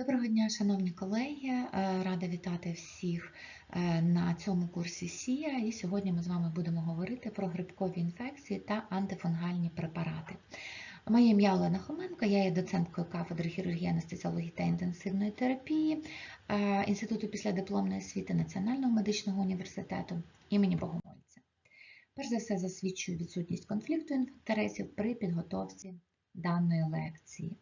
Доброго дня, шановні колеги! Е, Рада вітати всіх е, на цьому курсі СІЯ. І сьогодні ми з вами будемо говорити про грибкові інфекції та антифунгальні препарати. Моє ім'я Олена Хоменко, я є доценткою кафедри хірургії, анестезіології та інтенсивної терапії е, Інституту післядипломної освіти Національного медичного університету імені Богомольця. Перш за все, засвідчую відсутність конфлікту інтересів при підготовці даної лекції.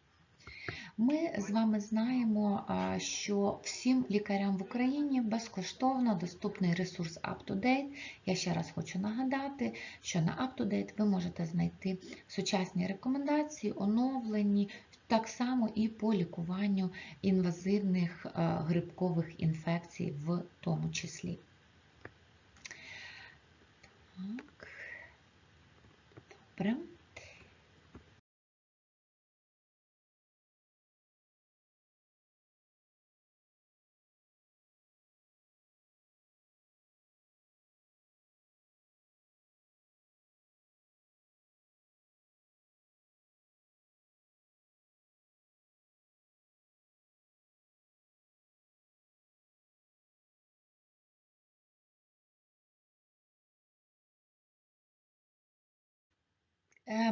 Ми з вами знаємо, що всім лікарям в Україні безкоштовно доступний ресурс UpToDate. Я ще раз хочу нагадати, що на UpToDate ви можете знайти сучасні рекомендації, оновлені, так само і по лікуванню інвазивних грибкових інфекцій в тому числі. Так. Добре.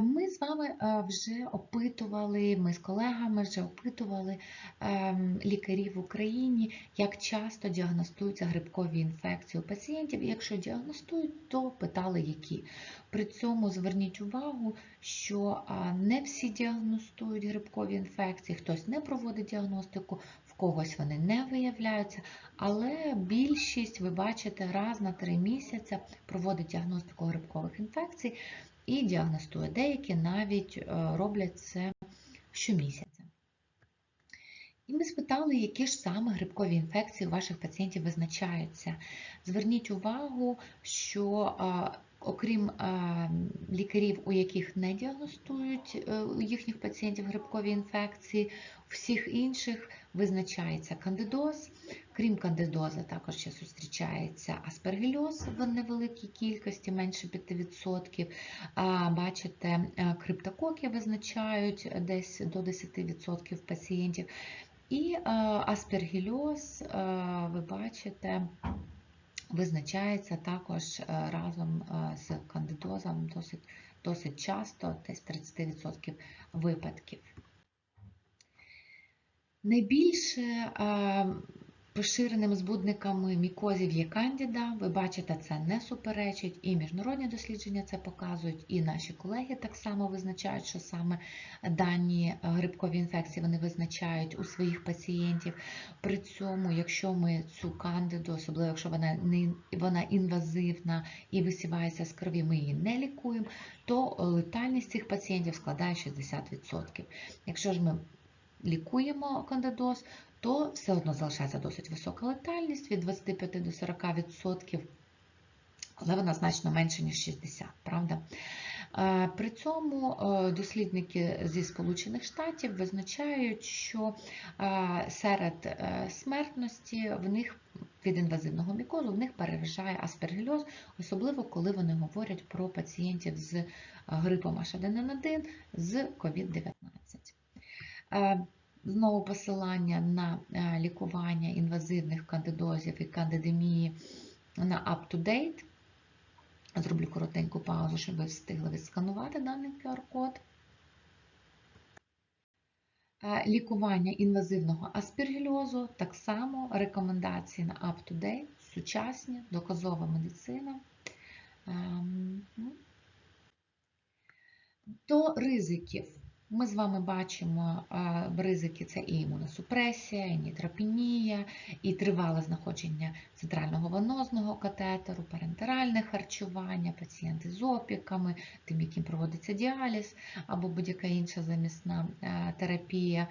Ми з вами е, вже опитували, ми з колегами вже опитували ем, лікарів в Україні, як часто діагностуються грибкові інфекції у пацієнтів. Якщо діагностують, то питали, які. При цьому зверніть увагу, що не всі діагностують грибкові інфекції, хтось не проводить діагностику, в когось вони не виявляються, але більшість, ви бачите, раз на три місяці проводить діагностику грибкових інфекцій і діагностує. Деякі навіть е, роблять це щомісяця. І ми спитали, які ж саме грибкові інфекції у ваших пацієнтів визначаються. Зверніть увагу, що окрім лікарів, у яких не діагностують е, у їхніх пацієнтів грибкові інфекції, всіх інших визначається кандидоз. Крім кандидоза, також ще зустрічається аспергільоз в невеликій кількості, менше 5%. Бачите, е, криптококи визначають десь до 10% пацієнтів. І е, аспергільоз, ви бачите, визначається також е, разом е, з кандидозом досить, досить часто, десь 30% випадків. Найбільше Поширеними збудниками мікозів є кандіда. Ви бачите, це не суперечить, і міжнародні дослідження це показують, і наші колеги так само визначають, що саме дані грибкові інфекції вони визначають у своїх пацієнтів. При цьому, якщо ми цю кандиду, особливо якщо вона не вона інвазивна і висівається з крові, ми її не лікуємо, то летальність цих пацієнтів складає 60%. Якщо ж ми лікуємо кандидоз, то все одно залишається досить висока летальність від 25 до 40%, але вона значно менше, ніж 60%, правда? Е, при цьому е, дослідники зі Сполучених Штатів визначають, що е, серед смертності в них від інвазивного мікозу в них переважає аспергільоз, особливо коли вони говорять про пацієнтів з грипом H1N1 з COVID-19. Знову посилання на е, лікування інвазивних кандидозів і кандидемії на UpToDate. Зроблю коротеньку паузу, щоб ви встигли відсканувати даний QR-код. Е, лікування інвазивного аспіргільозу, так само рекомендації на UpToDate, сучасні, доказова медицина. Ем, До ризиків ми з вами бачимо ризики: це і імуносупресія, і нітропенія, і тривале знаходження центрального венозного катетеру, парентеральне харчування, пацієнти з опіками, тим, яким проводиться діаліз або будь-яка інша замісна терапія,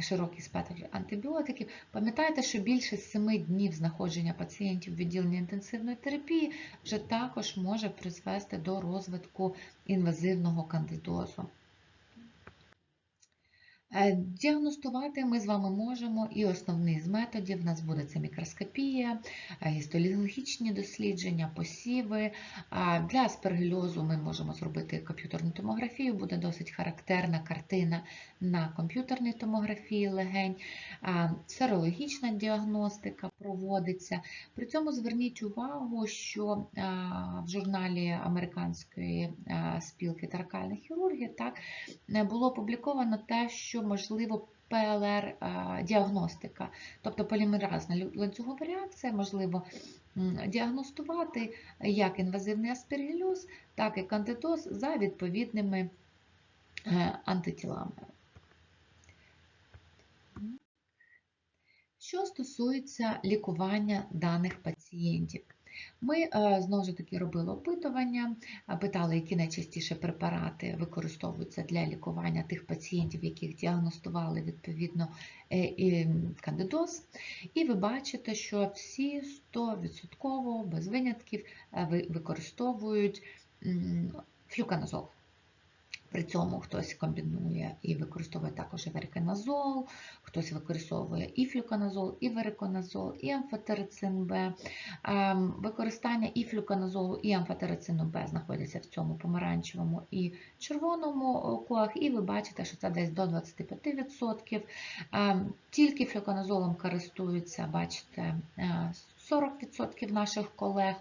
широкий спектр антибіотиків. Пам'ятайте, що більше 7 днів знаходження пацієнтів в відділенні інтенсивної терапії вже також може призвести до розвитку інвазивного кандидозу. Е, Діагностувати ми з вами можемо, і основний з методів у нас буде це мікроскопія, е, гістологічні дослідження, посіви. Для аспергільозу ми можемо зробити комп'ютерну томографію, буде досить характерна картина на комп'ютерній томографії легень. Серологічна діагностика проводиться. При цьому зверніть увагу, що в журналі Американської спілки таракальних хірургів так, е, було опубліковано те, що можливо ПЛР-діагностика, тобто полімеразна ланцюгова реакція, можливо діагностувати як інвазивний аспергільоз, так і кандидоз за відповідними е, антитілами. Що стосується лікування даних пацієнтів, ми е, знову ж таки робили опитування, питали, які найчастіше препарати використовуються для лікування тих пацієнтів, яких діагностували відповідно е, кандидоз. І ви бачите, що всі 100% без винятків е, використовують м, флюканазол. При цьому хтось комбінує і використовує також і хтось використовує і флюконазол, і вериконазол, і амфотерицин Б. Ем, Використання і флюконазолу, і амфотерицину Б знаходяться в цьому помаранчевому і червоному окулах, і ви бачите, що це десь до 25%. Ем, Тільки флюконазолом користуються, бачите, е, 40% наших колег.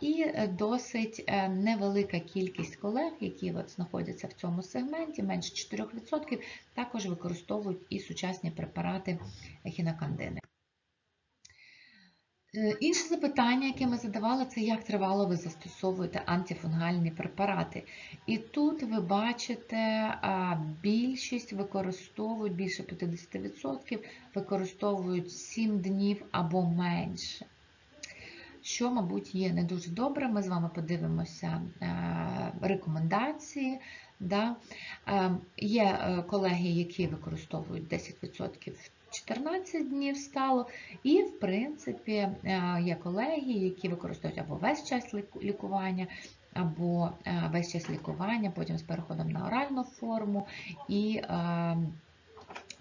І досить е, невелика кількість колег, які от знаходяться в цьому сегменті, менше 4%, також використовують і сучасні препарати хінокандини. Е, Інше запитання, яке ми задавали, це як тривало ви застосовуєте антифунгальні препарати. І тут ви бачите, більшість використовують, більше 50% використовують 7 днів або менше. Що, мабуть, є не дуже добре. Ми з вами подивимося е, рекомендації. Да? Е, Є колеги, які використовують 10% в 14 днів стало, і, в принципі, е, є колеги, які використовують або весь час лікування, або е, весь час лікування, потім з переходом на оральну форму, і е,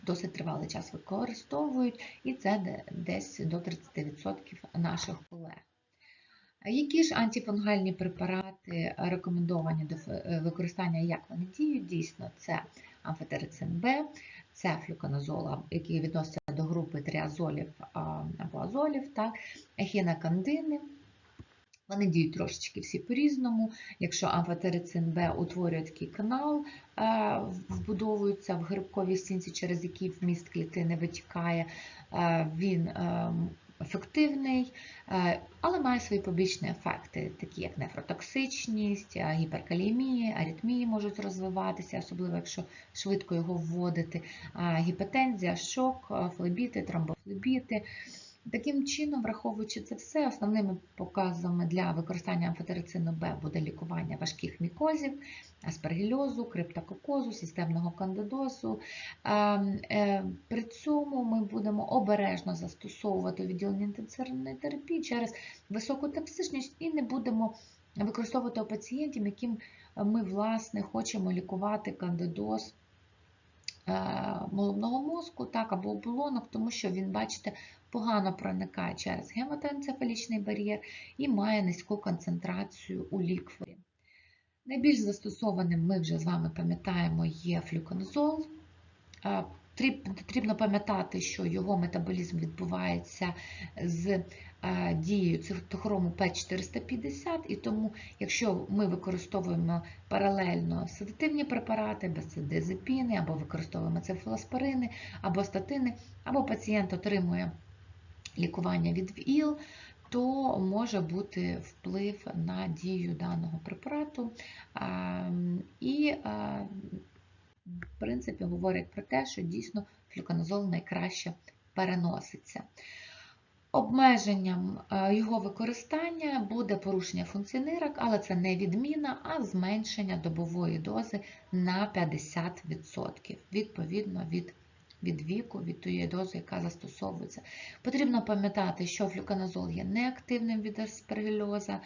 досить тривалий час використовують, і це десь до 30% наших колег. Які ж антифунгальні препарати рекомендовані до використання, як вони діють? Дійсно, це амфотерицин Б, це флюконазол, який відноситься до групи триазолів або азолів, так, ехінокандини. Вони діють трошечки всі по-різному. Якщо амфотерицин Б утворює такий канал, е, вбудовується в грибковій стінці, через який вміст клітини витікає, е, він е, ефективний, е, але має свої побічні ефекти, такі як нефротоксичність, гіперкалімії, гіперкалімія, аритмії можуть розвиватися, особливо якщо швидко його вводити, е, гіпотензія, шок, е, флебіти, тромбофлебіти. Таким чином, враховуючи це все, основними показами для використання амфотерицину Б буде лікування важких мікозів, аспергільозу, криптококозу, системного кандидозу. Е, е, При цьому ми будемо обережно застосовувати відділення інтенсивної терапії через високу токсичність і не будемо використовувати у пацієнтів, яким ми власне хочемо лікувати кандидоз е, головного мозку, так, або оболонок, тому що він, бачите, погано проникає через гематоенцефалічний бар'єр і має низьку концентрацію у лікворі. Найбільш застосованим ми вже з вами пам'ятаємо є флюконазол. Е, Потрібно пам'ятати, що його метаболізм відбувається з дією цитохрому П450, і тому, якщо ми використовуємо паралельно седативні препарати, бензодиазепіни, або використовуємо цефалоспорини, або статини, або пацієнт отримує лікування від ВІЛ, то може бути вплив на дію даного препарату. І, в принципі, говорять про те, що дійсно флюконазол найкраще переноситься. Обмеженням його використання буде порушення функції нирок, але це не відміна, а зменшення добової дози на 50%, відповідно від, від віку, від тієї дози, яка застосовується. Потрібно пам'ятати, що флюконазол є неактивним від аспергільоза,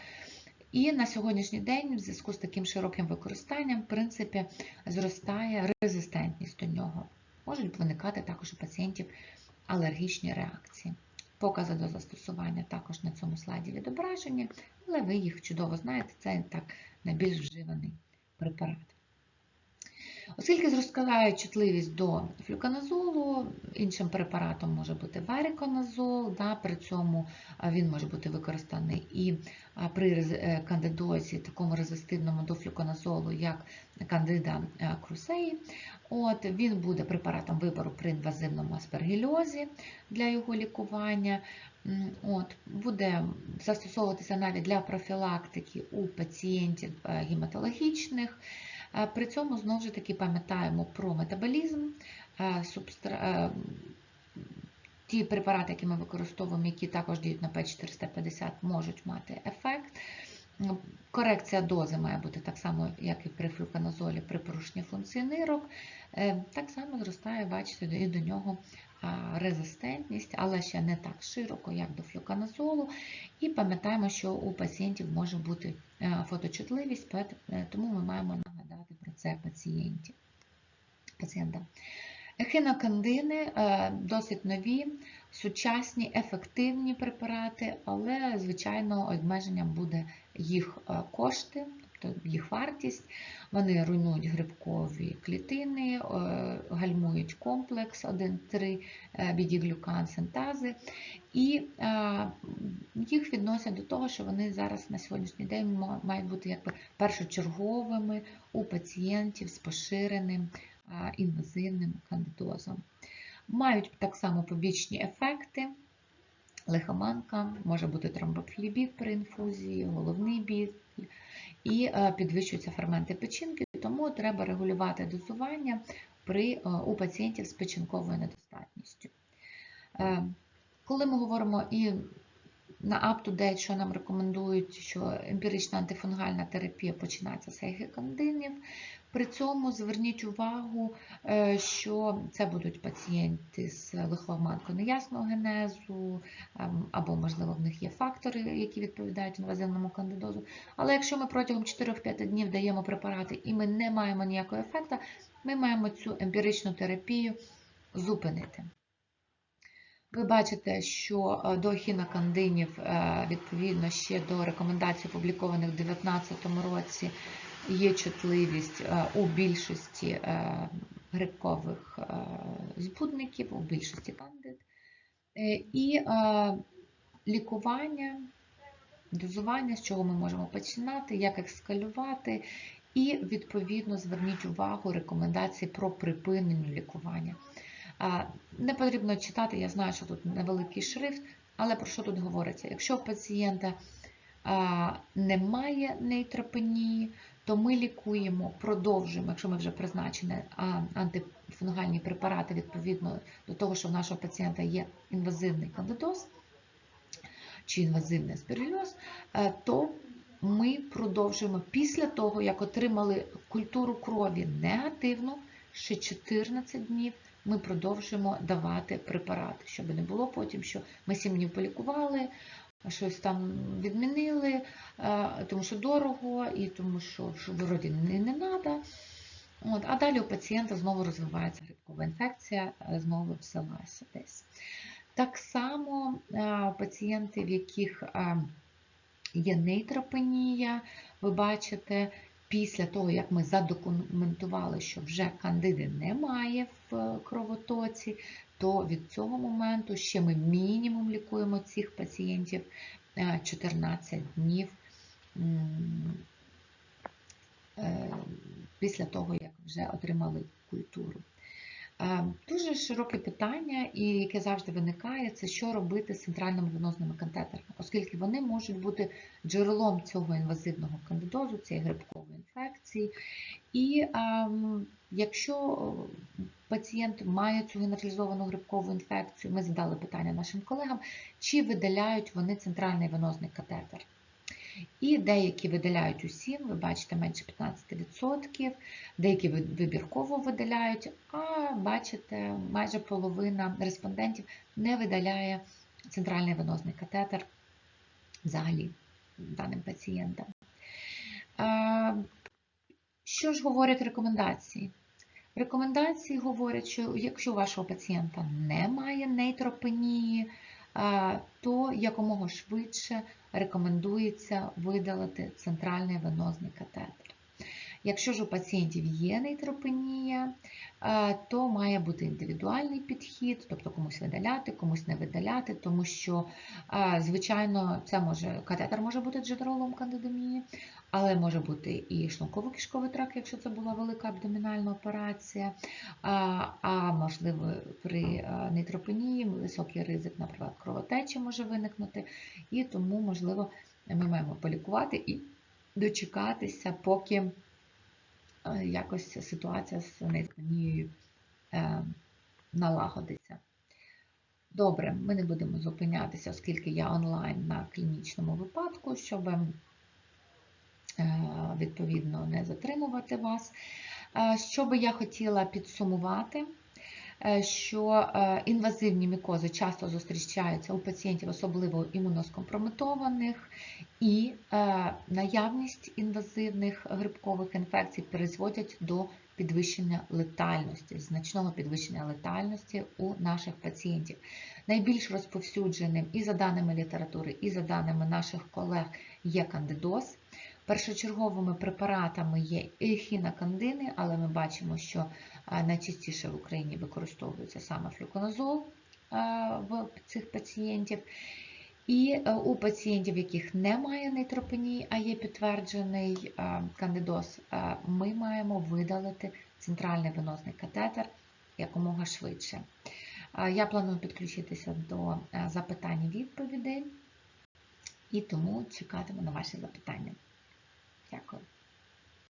і на сьогоднішній день, в зв'язку з таким широким використанням, в принципі, зростає резистентність до нього. можуть виникати також у пацієнтів алергічні реакції. Покази до застосування також на цьому слайді відображені, але ви їх чудово знаєте, це так найбільш вживаний препарат. Оскільки зростає чутливість до флюканазолу, іншим препаратом може бути вариконазол, да, при цьому він може бути використаний і при е, кандидозі, такому резистивному до флюканазолу, як кандида крусеї. От, він буде препаратом вибору при інвазивному аспергільозі для його лікування. От, буде застосовуватися навіть для профілактики у пацієнтів е, гематологічних. При цьому знову ж таки пам'ятаємо про метаболізм, субстра- ті препарати, які ми використовуємо, які також діють на П450, можуть мати ефект. Корекція дози має бути так само, як і при флюканазолі, при порушенні функції нирок. Е, Так само зростає, бачите, і до нього резистентність, але ще не так широко, як до флюканазолу. І пам'ятаємо, що у пацієнтів може бути е, фоточутливість, е, тому ми маємо це пацієнтів. пацієнтам. Ехінокандини е, досить нові, сучасні, ефективні препарати, але, звичайно, обмеженням буде їх е, кошти, тобто їх вартість. Вони руйнують грибкові клітини, е, гальмують комплекс 1,3 е, бідіглюкан синтази, і е, їх відносять до того, що вони зараз на сьогоднішній день мають бути якби першочерговими у пацієнтів з поширеним інвазивним кандидозом. Мають так само побічні ефекти. Лихоманка, може бути тромбофлібіт при інфузії, головний біль і е, підвищуються ферменти печінки, тому треба регулювати дозування при, е, у пацієнтів з печінковою недостатністю. Коли ми говоримо і на up-to-date, що нам рекомендують, що емпірична антифунгальна терапія починається з егекандинів. При цьому зверніть увагу, е, що це будуть пацієнти з лихоманкою неясного генезу, ем, або, можливо, в них є фактори, які відповідають інвазивному кандидозу. Але якщо ми протягом 4-5 днів даємо препарати і ми не маємо ніякого ефекту, ми маємо цю емпіричну терапію зупинити. Ви бачите, що е, до хінокандинів, е, відповідно ще до рекомендацій, опублікованих у 2019 році, є чутливість е, у більшості грибкових збудників, у більшості кандид. І лікування, дозування, з чого ми можемо починати, як екскалювати, і відповідно зверніть увагу рекомендації про припинення лікування. А, Не потрібно читати, я знаю, що тут невеликий шрифт, але про що тут говориться? Якщо у пацієнта немає нейтропенії, то ми лікуємо, продовжуємо, якщо ми вже призначені антифунгальні препарати відповідно до того, що в нашого пацієнта є інвазивний кандидоз чи інвазивний аспірильоз, е, то ми продовжуємо після того, як отримали культуру крові негативну, ще 14 днів ми продовжуємо давати препарати, щоб не було потім, що ми 7 днів полікували, щось там відмінили, е, тому що дорого і тому що, вроді не, не треба. От, а далі у пацієнта знову розвивається грибкова інфекція, е, знову вселася десь. Так само е, пацієнти, в яких є нейтропенія, ви бачите, після того, як ми задокументували, що вже кандиди немає в е, кровотоці, то від цього моменту ще ми мінімум лікуємо цих пацієнтів е, 14 днів е, після того, як вже отримали культуру. Е, Дуже широке питання, і яке завжди виникає, це що робити з центральними венозними катетерами, оскільки вони можуть бути джерелом цього інвазивного кандидозу, цієї грибкової інфекції. І ем, якщо пацієнт має цю генералізовану грибкову інфекцію, ми задали питання нашим колегам, чи видаляють вони центральний венозний катетер. І деякі видаляють усім, ви бачите, менше 15%, деякі вибірково видаляють, а бачите, майже половина респондентів не видаляє центральний венозний катетер взагалі даним пацієнтам. Що ж говорять рекомендації? Рекомендації говорять, що якщо у вашого пацієнта немає нейтропенії, то якомога швидше рекомендується видалити центральний венозний катетер. Якщо ж у пацієнтів є нейтропенія, е, то має бути індивідуальний підхід, тобто комусь видаляти, комусь не видаляти, тому що, е, звичайно, це може катетер може бути джерелом кандидомії, але може бути і шлунково-кишковий тракт, якщо це була велика абдомінальна операція, а, а можливо при е, нейтропенії високий ризик, наприклад, кровотечі може виникнути, і тому, можливо, ми маємо полікувати і дочекатися, поки е, якось ситуація з нейтропенією е, налагодиться. Добре, ми не будемо зупинятися, оскільки я онлайн на клінічному випадку, щоб е, відповідно не затримувати вас. Е, Що би я хотіла підсумувати, е, що е, інвазивні мікози часто зустрічаються у пацієнтів, особливо імуноскомпрометованих, і е, наявність інвазивних грибкових інфекцій призводять до підвищення летальності, значного підвищення летальності у наших пацієнтів. Найбільш розповсюдженим і за даними літератури, і за даними наших колег є кандидоз. Першочерговими препаратами є ехінокандини, але ми бачимо, що найчастіше в Україні використовується саме флюконазол в цих пацієнтів. І е, у пацієнтів, яких немає нейтропенії, а є підтверджений кандидоз, ми маємо видалити центральний венозний катетер якомога швидше. Я планую підключитися до е, запитань і відповідей, і тому чекатиму на ваші запитання. obstáculos